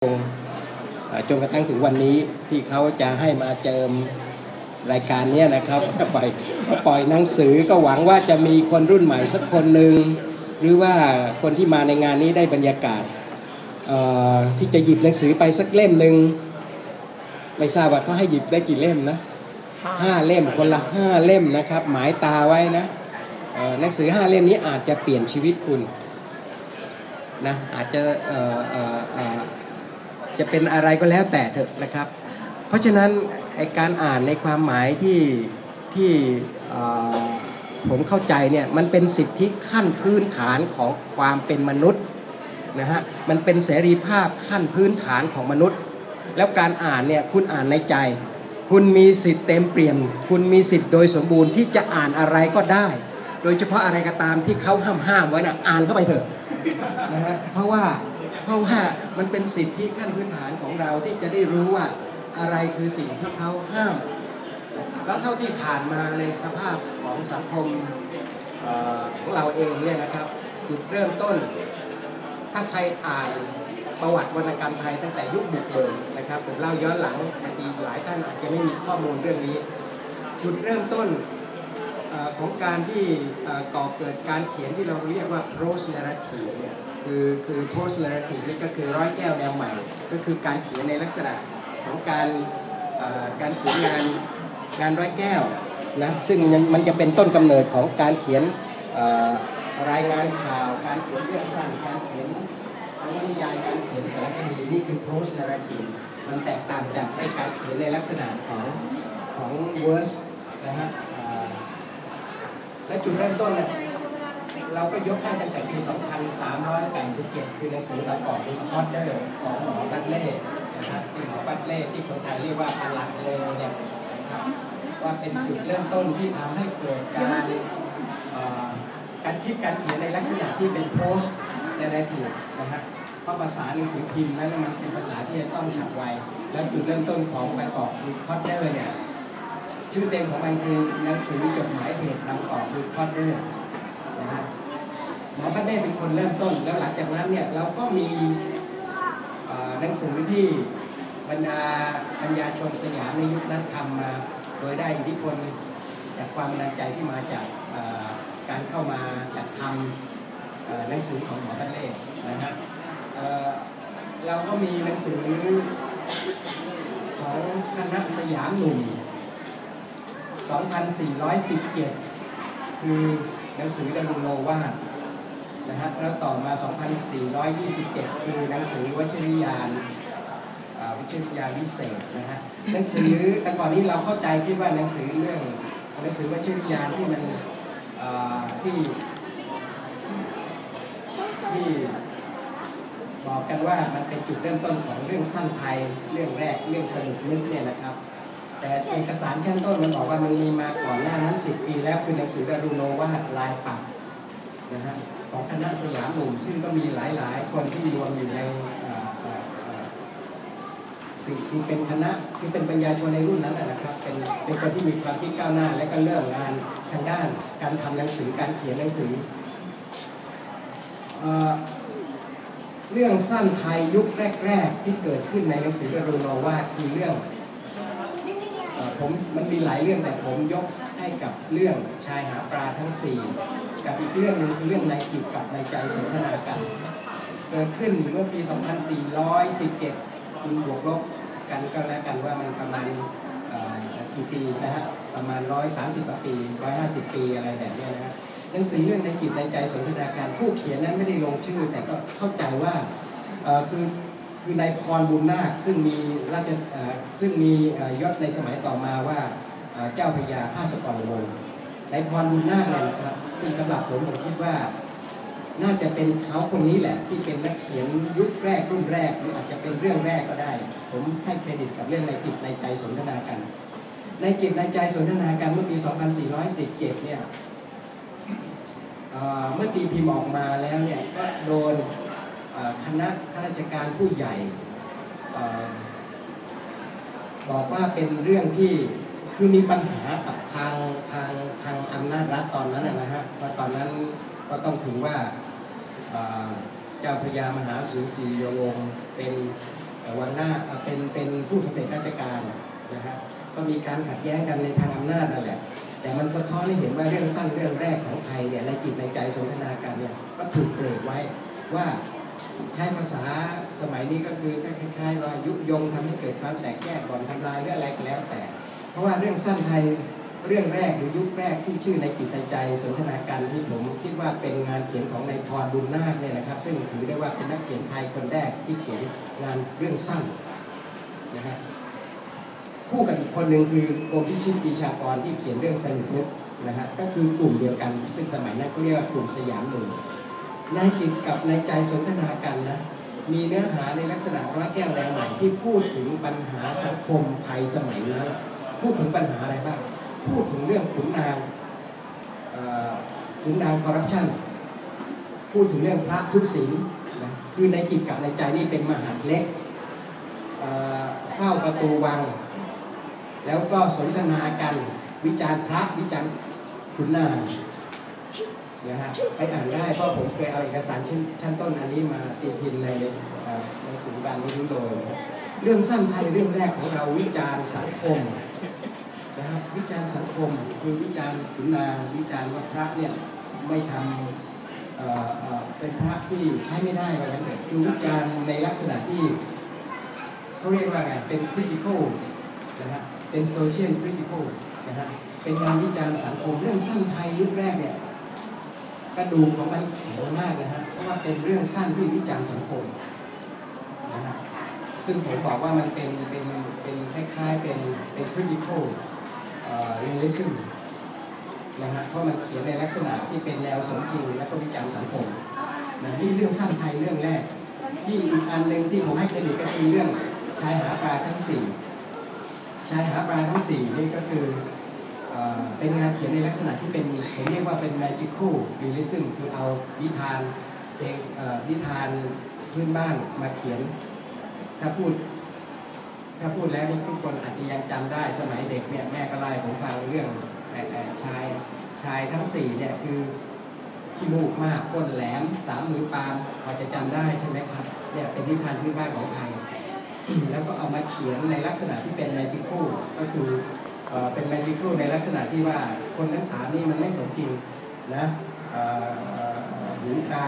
เอ่อจนกระทั่งถึงวันนี้ที่เขาจะให้มาเจิมรายการเนี้ยนะครับปล่อยปล่อยหนังสือก็หวังว่าจะมีคนรุ่นใหม่สักคนหนึ่งหรือว่าคนที่มาในงานนี้ได้บรรยากาศเอ่อที่จะหยิบหนังสือไปสักเล่มหนึ่งไม่ทราบว่าเขาให้หยิบได้กี่เล่มนะห้าเล่มคนละห้าเล่มนะครับ หมายตาไว้นะเอ่อหนังสือห้าเล่มนี้อาจจะเปลี่ยนชีวิตคุณนะอาจจะ จะเป็นอะไรก็แล้วแต่เถอะนะครับ เพราะฉะนั้นการอ่านในความหมายที่ที่ผมเข้าใจเนี่ยมันเป็นสิทธิขั้นพื้นฐานของความเป็นมนุษย์นะฮะมันเป็นเสรีภาพขั้นพื้นฐานของมนุษย์ แล้วการอ่านเนี่ยคุณอ่านในใจ คุณมีสิทธิ์เต็มเปี่ยม คุณมีสิทธิ์โดยสมบูรณ์ที่จะอ่านอะไรก็ได้ โดยเฉพาะอะไรก็ตามที่เขาห้ามห้ามไว้นะอ่านเข้าไปเถอะนะฮะเพราะว่า เพราะว่ามันเป็นสิทธิขั้นพื้นฐานของเราที่จะได้รู้ว่าอะไรคือสิ่งที่เขาห้าม แล้วเท่าที่ผ่านมาในสภาพของสังคมเอ่อของเราเองเนี่ยนะครับจุดเริ่มต้น ถ้าใครอ่านประวัติวรรณกรรมไทยตั้งแต่ยุคบุกเบิกนะครับผมเล่าย้อนหลังบางทีหลายท่านอาจจะไม่มีข้อมูลเรื่องนี้ จุดเริ่มต้นอของการที่เก่อเกิดการเขียนที่เราเรียกว่า prose narrative เนี่ย คือคือ prose narrative นี่ก็คือร้อยแก้วแนวใหม่ ก็คือการเขียนในลักษณะของการการเขียนงานงานร้อยแก้วนะซึ่งมันจะเป็นต้นกำเนิดของการเขียนรายงานข่าว การเขียนเรื่องสั้นการเขียนนวนิยายการเขียนสารคดีนี่คือ prose narrative มันแตกต่างจากไอ้การเขียนในลักษณะของของ verse นะฮะและจุดเริ่มต้นเนี่ย เราก็ยกให้ตั้งแต่ปี 2387 คือหนังสือประกอบด้วยคอร์เดอร์ของหมอบัตเล่นะครับที่หมอบัตเล่ที่คนไทยเรียกว่าประหลัดเลเนี่ยนะครับว่าเป็นจุดเริ่มต้นที่ทำให้เกิดการการคิดการเขียนในลักษณะที่เป็นโพสต์ในรายถือนะฮะเพราะภาษาหนังสือพิมพ์นั้นมันเป็นภาษาที่จะต้องฉับไว และจุดเริ่มต้นของประกอบคือคอร์เดอร์เนี่ยชื่อเต็มของมันคือหนังสือจดหมายเหตุนำออกดูคอดเรื่องนะฮะ หมอบัตเล่เป็นคนเริ่มต้น แล้วหลังจากนั้นเนี่ยเราก็มีหนังสือที่บรรดาปัญญาชนสยามในยุคนั้นทำมา โดยได้อิทธิพลจากความบันดาลใจที่มาจากการเข้ามาจัดทำหนังสือของหมอบัตเล่นะฮะเอ่อเราก็มีหนังสือของคณะสยามหนุ่ม 2417 คือหนังสือดารุโนวาด นะฮะแล้วต่อมา 2427 คือหนังสือวชริยานวิชริยานวิเศษนะฮะหนังสือแต่ก่อนนี้เราเข้าใจคิดว่าหนังสือเรื่องหนังสือวิชริยานที่มันที่ที่บอกกันว่ามันเป็นจุดเริ่มต้นของเรื่องสั้นไทยเรื่องแรกเรื่องสนุกนึกเนี่ยนะครับ แต่เอกสารชั้นต้นมันบอกว่ามันมีมาก่อนหน้านั้น 10 ปีแล้วคือหนังสือดารุโนวาดลายปัก นะฮะของคณะสยามหนุ่มซึ่งก็มีหลาย ๆ คนที่รวมอยู่ในคือเป็นคณะคือเป็นปัญญาชนในรุ่นนั้นนะครับ เป็นเป็นคนที่มีความคิดก้าวหน้า และก็เริ่มงานทางด้านการทำหนังสือการเขียนหนังสือเอเรื่องสั้นไทยยุคแรก ๆ ที่เกิดขึ้นในหนังสือดารุโนวาคือเรื่องออผมมันมีหลายเรื่องแต่ผมยก ให้กับเรื่องชายหาปลาทั้ง 4 กับอีกเรื่องหนึ่งคือเรื่องในจิตกับในใจสนทนากัน เกิดขึ้นเมื่อปี 2417คุณบวกลบกันก็แล้วกันว่ามันประมาณกี่ปีนะฮะประมาณ 130กว่าปี 150 ปีอะไรแบบนี้นะฮะหนังสือเรื่องในจิตในใจสนทนาการผู้เขียนนั้นไม่ได้ลงชื่อ แต่ก็เข้าใจว่าคือคือนายพรบุญนาคซึ่งมีราชซึ่งมีเอ่อยศในสมัยต่อมาว่า เจ้าพระยาภาสกรวงศ์นายพรบุญนาคเลยนะครับซึ่งสำหรับผมผมคิดว่า น่าจะเป็นเขาคนนี้แหละ ที่เป็นนักเขียนยุคแรกรุ่นแรกหรืออาจจะเป็นเรื่องแรกก็ได้ ผมให้เครดิตกับเรื่องในจิตในใจสนทนากัน ในจิตในใจสนทนากันเมื่อปี 2417 เนี่ยเมื่อตีพิมพ์ออกมาแล้วเนี่ยก็โดนคณะข้าราชการผู้ใหญ่บอกว่าเป็นเรื่องที่ คือมีปัญหากับทางทางทางอำนาจรัฐตอนนั้นนะนะฮะว่าตอนนั้นก็ต้องถือว่าเจ้าพระยามหาสูสีโยวงเป็นวังหน้าเป็นเป็นผู้สำเร็จราชการนะฮะก็มีการขัดแย้งกันในทางอำนาจนั่นแหละ แต่มันสะท้อนให้เห็นว่าเรื่องสั้นเรื่องแรกของไทยเนี่ยในจิตในใจสนทนากันเนี่ยก็ถูกเบรกไว้ว่าใช้ภาษาสมัยนี้ก็คือคล้ายๆว่ายุยงทำให้เกิดความแตกแยกก่อนทำลายหรืออะไรก็แล้วแต่ ราะว่าเรื่องสั้นไทยเรื่องแรกหรือยุคแรกที่ชื่อในจิตในใจสนทนาการที่ผมคิดว่าเป็นงานเขียนของนายทรบุญนาคเนี่ยนะครับ ซึ่งถือได้ว่าเป็นนักเขียนไทยคนแรกที่เขียนงานเรื่องสั้นนะฮะคู่กับอีกคนหนึ่งคือกรมพิชิตปีชากรที่เขียนเรื่องสนุกนึกนะฮะก็คือกลุ่มเดียวกัน ซึ่งสมัยนั้นเขาเรียกว่ากลุ่มสยามหนึ่งนายจิตกับนายใจสนทนากันนะมีเนื้อหาในลักษณะร้อยแก้วแรงใหม่ที่พูดถึงปัญหาสังคมไทยสมัยนั้น พูดถึงปัญหาอะไรบ้าง พูดถึงเรื่องขุนนางขุนนางคอร์รัปชันพูดถึงเรื่องพระทุกศีลนะคือในจิตกับในใจนี่เป็นมหาเล็กเข้าประตูวัง แล้วก็สนทนากันวิจารณ์พระวิจารณ์ขุนนางนะฮะไปอ่านได้เพราะผมเคยเอาเอกสารชั้นชั้นต้นอันนี้มาตีพิมพ์ในเอ่อหนังสือบานนี้รู้โดยเรื่องสั้นไทยเรื่องแรกของเราวิจารณ์สังคม วิจารณ์สังคม คือวิจารณ์ขุนนางวิจารณ์ว่าพระเนี่ยไม่ทำเเป็นพระที่ใช้ไม่ได้อย่างนั้นเถอะคือวิจารณ์ในลักษณะที่เขาเรียกว่าไงเป็น critical นะฮะเป็น social critical นะฮะเป็นงานวิจารณ์สังคมเรื่องสั้นไทยยุคแรกเนี่ยกระดูกของมันแข็งมากนะฮะเพราะว่าเป็นเรื่องสั้นที่วิจารณ์สังคมนะฮะซึ่งผมบอกว่ามันเป็นเป็นเป็นคล้ายๆเป็นเป็น critical เอ่อ realism นะฮะเพราะมันเขียนในลักษณะที่เป็นแนวสมจริงและก็วิจารณ์สังคมนะนี่เรื่องสั้นไทยเรื่องแรก ที่อีกอันหนึ่งที่ผมให้เครดิตก็คือเรื่องชายหาปลาทั้งสี่ชายหาปลาทั้งสี่นี่ก็คือเอเป็นงานเขียนในลักษณะที่เป็นผมเรียกว่าเป็น magical realism คือเอานิทานเพลงนิทานพื้นบ้านมาเขียน ถ้าพูด ถ้าพูดแล้วทุกคนอาจจะยังจำได้สมัยเด็กเนี่ยแม่ก็ไล่ผมฟังเรื่องเอ่อเอ่ชายชายทั้งสี่เนี่ยคือขี้มูกมากก้นแหลมสามมือปาล์มพอจะจำได้ใช่ไหมครับเนี่ยเป็นนิทานพื้นบ้านของไทยแล้วก็เอามาเขียนในลักษณะที่เป็นแมจิค a l ก็คือเออเป็นแมจิค a l ในลักษณะที่ว่าคนทั้งสามนี่มันไม่สมจริงนะหูกลา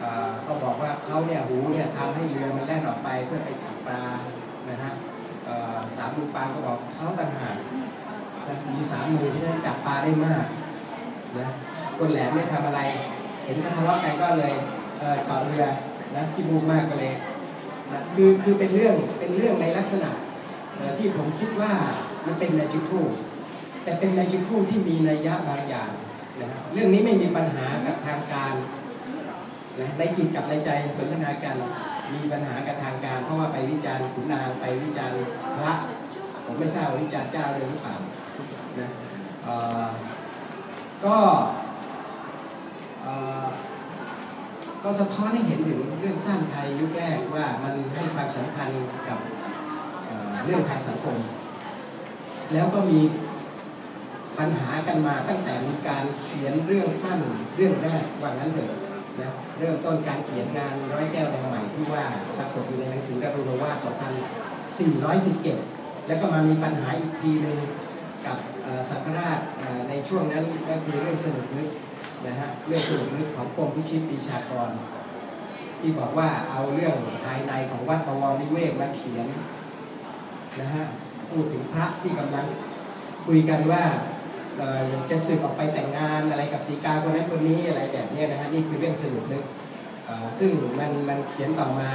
เอ่อก็บอกว่าเขาเนี่ยหูเนี่ยทำให้เรือมันแล่นออกไปเพื่อไปจับปลา นะฮะสามมือปลาก็บอกเขาต่างหากมีสามมือที่จะจับปลาได้มากนะคนแหลมไม่ทำอะไร เห็นทะเลาะกันก็เลยเออจอดเรือนะที่บูกมากก็เลยนะคือคือเป็นเรื่องเป็นเรื่องในลักษณะที่ผมคิดว่ามันเป็นแมจิคูแต่เป็นแมจิคูที่มีนัยยะบางอย่างนะฮะเรื่องนี้ไม่มีปัญหากับทางการนะในจิตกับในใจสนทนากัน มีปัญหากับทางการ เพราะว่าไปวิจารณ์ขุนนางไปวิจารณ์พระผมไม่ทราบวิจารณ์เจ้าเลยหรือเปล่านะเออก็เออก็สะท้อนให้เห็นถึงเรื่องสร้างไทยยุคแรกว่ามันให้ความสำคัญกับเอ่อเรื่องทางสังคม แล้วก็มีปัญหากันมาตั้งแต่มีการเขียนเรื่องสั้นเรื่องแรกว่างั้นเถอะ นะเริ่มต้นการเขียนงานร้อยแก้วแดงใหม่ที่ว่าปรากฏอยู่ในหนังสือดารุณวาส2417 แล้วก็มามีปัญหาอีกทีหนึ่งกับสังฆราชในช่วงนั้นก็คือเรื่องสนุกนึกนะฮะเรื่องสนุกนึกของกรมพิชิตปีชากร ที่บอกว่าเอาเรื่องภายในของวัดประวรนิเวศมาเขียนนะฮะพูดถึงพระที่กำลังคุยกันว่า จะสึกออกไปแต่งงานอะไรกับสีกาคนนั้นคนนี้อะไรแบบนี้นะฮะนี่คือเรื่องสนุกนึกเอ่อซึ่งมันมันเขียนต่อมา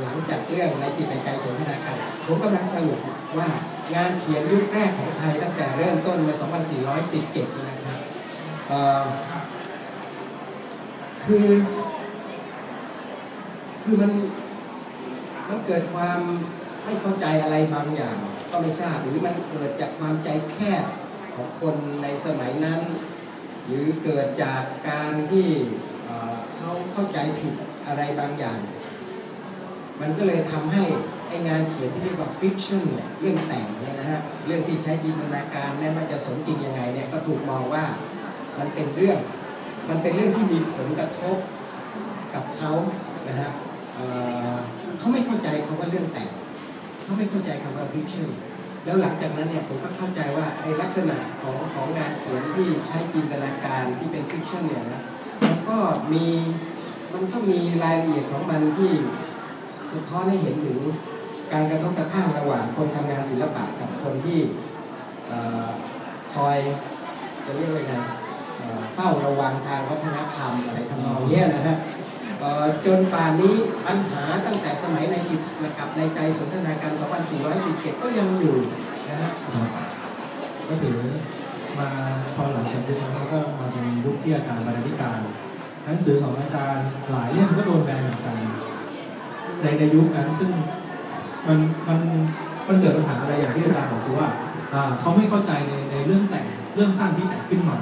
หลังจากเรื่องในจิตในใจสนทนากันผมกำลังสรุปว่างานเขียนยุคแรกของไทยตั้งแต่เริ่มต้นมา 2417นี่นะครับเอ่อคือคือมันมันเกิดความไม่เข้าใจอะไรบางอย่างก็ไม่ทราบหรือมันเกิดจากความใจแคบ ของคนในสมัยนั้น หรือเกิดจากการที่เขาเข้าใจผิดอะไรบางอย่าง มันก็เลยทำให้ไองานเขียนที่เรียกว่าฟิกชันเนี่ยเรื่องแต่งเนี่ยนะฮะเรื่องที่ใช้จินตนาการแม้ว่าจะสมจริงยังไงเนี่ยก็ถูกมองว่ามันเป็นเรื่องมันเป็นเรื่องที่มีผลกระทบกับเขานะฮะเเขาไม่เข้าใจคำว่าเรื่องแต่ง เขาไม่เข้าใจคำว่า fiction แล้วหลังจากนั้นเนี่ยผมก็เข้าใจว่าไอ้ลักษณะของของงานเขียนที่ใช้จินตนาการที่เป็น fiction เนี่ยนะมันก็มีมันก็มีรายละเอียดของมันที่สะท้อนให้เห็นถึงการกระทบกระทั่งระหว่างคนทำงานศิลปะกับคนที่อคอยจะเรียกว่าไงเฝ้าระวังทางวัฒนธรรมอะไรทำนองนี้นะฮะ จนป่านนี้ปัญหาตั้งแต่สมัยในจิตกับในใจสนทนาการ 2417 ก็ยังอยู่นะฮะครับก็ถือมาพอหลังจากยุคนั้นก็มาเป็นยุคที่อาจารย์บรรณาธิการ หนังสือของอาจารย์หลายเล่มก็โดนแบนเหมือนกันในในยุคนั้นซึ่งมันมันมันเกิดปัญหาอะไรอย่างที่อาจารย์บอกคือว่าอ่าเขาไม่เข้าใจในในเรื่องแต่งเรื่องสร้างที่แต่งขึ้นมา